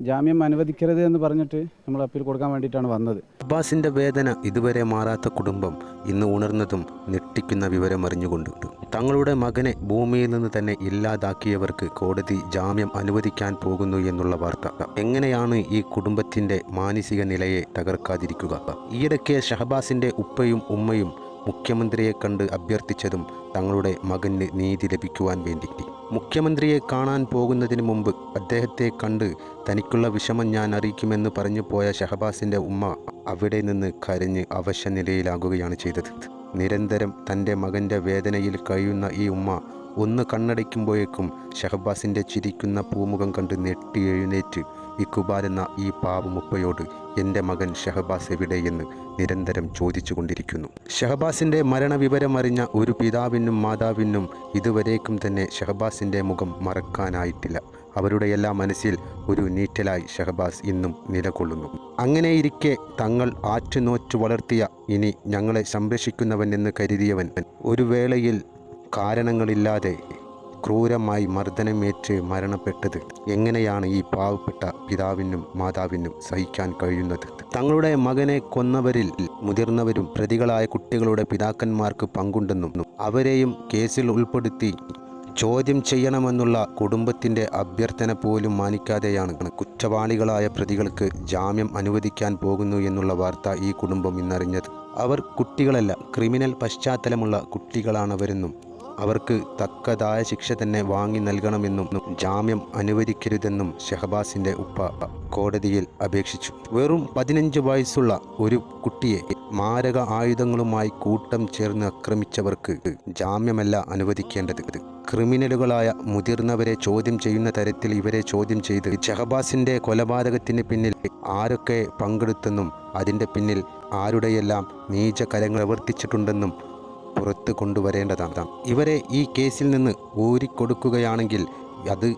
ജാമ്യം അനുവദിക്കരുത് എന്ന് പറഞ്ഞിട്ട് നമ്മൾ അപ്പീൽ കൊടുക്കാൻ വേണ്ടിയിട്ടാണ് വന്നത്. അബ്ബാസിന്റെ വേദന ഇതുവരെ മാറാത്ത കുടുംബം ഇന്ന് ഉണർന്നതും ഞെട്ടിക്കുന്ന വിവരം അറിഞ്ഞുകൊണ്ട് തങ്ങളുടെ മകനെ ഭൂമിയിൽ നിന്ന് തന്നെ ഇല്ലാതാക്കിയവർക്ക് കോടതി ജാമ്യം അനുവദിക്കാൻ പോകുന്നു എന്നുള്ള വാർത്ത. എങ്ങനെയാണ് ഈ കുടുംബത്തിന്റെ മാനസിക നിലയെ തകർക്കാതിരിക്കുക? ഈയിടയ്ക്ക് ഷഹബാസിന്റെ ഉപ്പയും ഉമ്മയും മുഖ്യമന്ത്രിയെ കണ്ട് അഭ്യർത്ഥിച്ചതും തങ്ങളുടെ മകന് നീതി ലഭിക്കുവാൻ വേണ്ടി മുഖ്യമന്ത്രിയെ കാണാൻ പോകുന്നതിന് മുമ്പ് അദ്ദേഹത്തെ കണ്ട് തനിക്കുള്ള വിഷമം ഞാൻ അറിയിക്കുമെന്ന് പറഞ്ഞു പോയ ഷഹബാസിന്റെ ഉമ്മ അവിടെ നിന്ന് കരഞ്ഞ് അവശ നിലയിലാകുകയാണ് ചെയ്തത്. നിരന്തരം തന്റെ മകന്റെ വേദനയിൽ കഴിയുന്ന ഈ ഉമ്മ ഒന്ന് കണ്ണടയ്ക്കുമ്പോഴേക്കും ഷഹബാസിന്റെ ചിരിക്കുന്ന പൂമുഖം കണ്ട് നെട്ടി എഴുന്നേറ്റ് ഇക്കുബാൽ എന്ന ഈ പാവമുപ്പയോട് എന്റെ മകൻ ഷഹബാസ് എവിടെയെന്ന് നിരന്തരം ചോദിച്ചു കൊണ്ടിരിക്കുന്നു ഷഹബാസിന്റെ മരണവിവരം അറിഞ്ഞ ഒരു പിതാവിനും മാതാവിനും ഇതുവരേക്കും തന്നെ ഷഹബാസിന്റെ മുഖം മറക്കാനായിട്ടില്ല. അവരുടെ എല്ലാ മനസ്സിൽ ഒരു നീറ്റലായി ഷഹബാസ് ഇന്നും നിലകൊള്ളുന്നു. അങ്ങനെയിരിക്കെ തങ്ങൾ ആറ്റുനോറ്റു വളർത്തിയ ഇനി ഞങ്ങളെ സംരക്ഷിക്കുന്നവൻ എന്ന് കരുതിയവൻ ഒരു വേളയിൽ കാരണങ്ങളില്ലാതെ ക്രൂരമായി മർദ്ദനമേറ്റ് മരണപ്പെട്ടത്. എങ്ങനെയാണ് ഈ പാവപ്പെട്ട പിതാവിനും മാതാവിനും സഹിക്കാൻ കഴിയുന്നത്? തങ്ങളുടെ മകനെ കൊന്നവരിൽ മുതിർന്നവരും പ്രതികളായ കുട്ടികളുടെ പിതാക്കന്മാർക്ക് പങ്കുണ്ടെന്നും അവരെയും കേസിൽ ഉൾപ്പെടുത്തി ചോദ്യം ചെയ്യണമെന്നുള്ള കുടുംബത്തിന്റെ അഭ്യർത്ഥന പോലും മാനിക്കാതെയാണ് കുറ്റവാളികളായ പ്രതികൾക്ക് ജാമ്യം അനുവദിക്കാൻ പോകുന്നു എന്നുള്ള വാർത്ത ഈ കുടുംബം ഇന്നറിഞ്ഞത്. അവർ കുട്ടികളല്ല ക്രിമിനൽ പശ്ചാത്തലമുള്ള കുട്ടികളാണവരെന്നും അവർക്ക് തക്കതായ ശിക്ഷ തന്നെ വാങ്ങി നൽകണമെന്നും ജാമ്യം അനുവദിക്കരുതെന്നും ഷഹബാസിന്റെ ഉപ്പ കോടതിയിൽ അപേക്ഷിച്ചു. വെറും പതിനഞ്ച് വയസ്സുള്ള ഒരു കുട്ടിയെ മാരക ആയുധങ്ങളുമായി കൂട്ടം ചേർന്ന് ആക്രമിച്ചവർക്ക് ജാമ്യമല്ല അനുവദിക്കേണ്ടത്. ക്രിമിനലുകളായ മുതിർന്നവരെ ചോദ്യം ചെയ്യുന്ന തരത്തിൽ ഇവരെ ചോദ്യം ചെയ്ത് ഷഹബാസിന്റെ കൊലപാതകത്തിന് പിന്നിൽ ആരൊക്കെ പങ്കെടുത്തെന്നും അതിന്റെ പിന്നിൽ ആരുടെയെല്ലാം നീച കരങ്ങൾ പ്രവർത്തിച്ചിട്ടുണ്ടെന്നും പുറത്ത് കൊണ്ടുവരേണ്ടതാണ്. ഇവരെ ഈ കേസിൽ നിന്ന് ഊരിക്കൊടുക്കുകയാണെങ്കിൽ അത്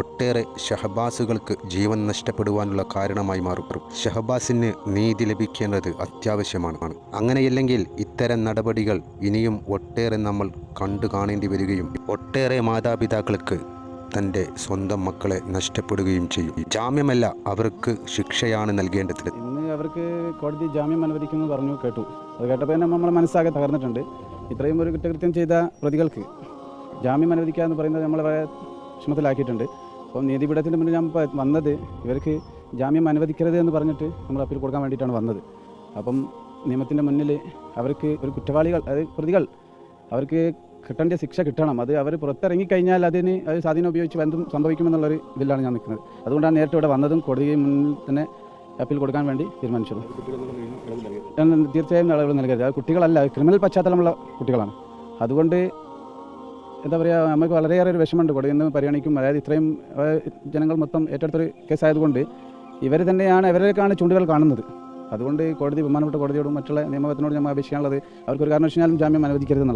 ഒട്ടേറെ ഷഹബാസുകൾക്ക് ജീവൻ നഷ്ടപ്പെടുവാനുള്ള കാരണമായി മാറും. ഷഹബാസിന് നീതി ലഭിക്കേണ്ടത് അത്യാവശ്യമാണ് അങ്ങനെയല്ലെങ്കിൽ ഇത്തരം നടപടികൾ ഇനിയും ഒട്ടേറെ നമ്മൾ കണ്ടു കാണേണ്ടി വരികയും ഒട്ടേറെ മാതാപിതാക്കൾക്ക് തന്റെ സ്വന്തം മക്കളെ നഷ്ടപ്പെടുകയും ചെയ്യും. ജാമ്യമല്ല അവർക്ക് ശിക്ഷയാണ് നൽകേണ്ടത്. ഇന്ന് അവർക്ക് കോടതി ജാമ്യം അനുവദിക്കുമെന്ന് പറഞ്ഞു കേട്ടു. അത് കേട്ടപ്പോൾ തന്നെ നമ്മളെ മനസ്സാകെ തകർന്നിട്ടുണ്ട്. ഇത്രയും ഒരു കുറ്റകൃത്യം ചെയ്ത പ്രതികൾക്ക് ജാമ്യം അനുവദിക്കുക എന്ന് പറയുന്നത് നമ്മളെ വിഷമത്തിലാക്കിയിട്ടുണ്ട്. അപ്പം നീതിപീഠത്തിന് മുന്നിൽ ഞാൻ വന്നത് ഇവർക്ക് ജാമ്യം അനുവദിക്കരുത് എന്ന് പറഞ്ഞിട്ട് നമ്മൾ അപ്പീൽ കൊടുക്കാൻ വേണ്ടിയിട്ടാണ് വന്നത്. അപ്പം നിയമത്തിന്റെ മുന്നിൽ അവർക്ക് ഒരു കുറ്റവാളികൾ അതായത് പ്രതികൾ അവർക്ക് കിട്ടേണ്ട ശിക്ഷ കിട്ടണം. അത് അവർ പുറത്തിറങ്ങിക്കഴിഞ്ഞാൽ അതിന് അത് സ്വാധീനം ഉപയോഗിച്ച് എന്തും സംഭവിക്കുമെന്നുള്ളൊരു ഇതിലാണ് ഞാൻ നിൽക്കുന്നത്. അതുകൊണ്ടാണ് നേരിട്ട് ഇവിടെ വന്നതും കോടതി മുന്നിൽ തന്നെ അപ്പീൽ കൊടുക്കാൻ വേണ്ടി തീരുമാനിച്ചത്. എന്ന് തീർച്ചയായും ഇളവുകൾ നൽകരുത്. അത് കുട്ടികളല്ല ക്രിമിനൽ പശ്ചാത്തലമുള്ള കുട്ടികളാണ്. അതുകൊണ്ട് എന്താ പറയുക നമുക്ക് വളരെയേറെ ഒരു വിഷമമുണ്ട്. കോടതി നിന്ന് പരിഗണിക്കും. അതായത് ഇത്രയും ജനങ്ങൾ മൊത്തം ഏറ്റെടുത്തൊരു കേസായതുകൊണ്ട് ഇവർ തന്നെയാണ് ഇവരിലേക്കാണ് ചൂണ്ടുകൾ കാണുന്നത്. അതുകൊണ്ട് കോടതി ബഹുമാനപ്പെട്ട കോടതിയോടും മറ്റുള്ള നിയമത്തിനോട് നമ്മൾ അപേക്ഷിക്കാനുള്ളത് അവർക്കൊരു കാരണവശാലും ജാമ്യം അനുവദിക്കരുതെന്നുള്ള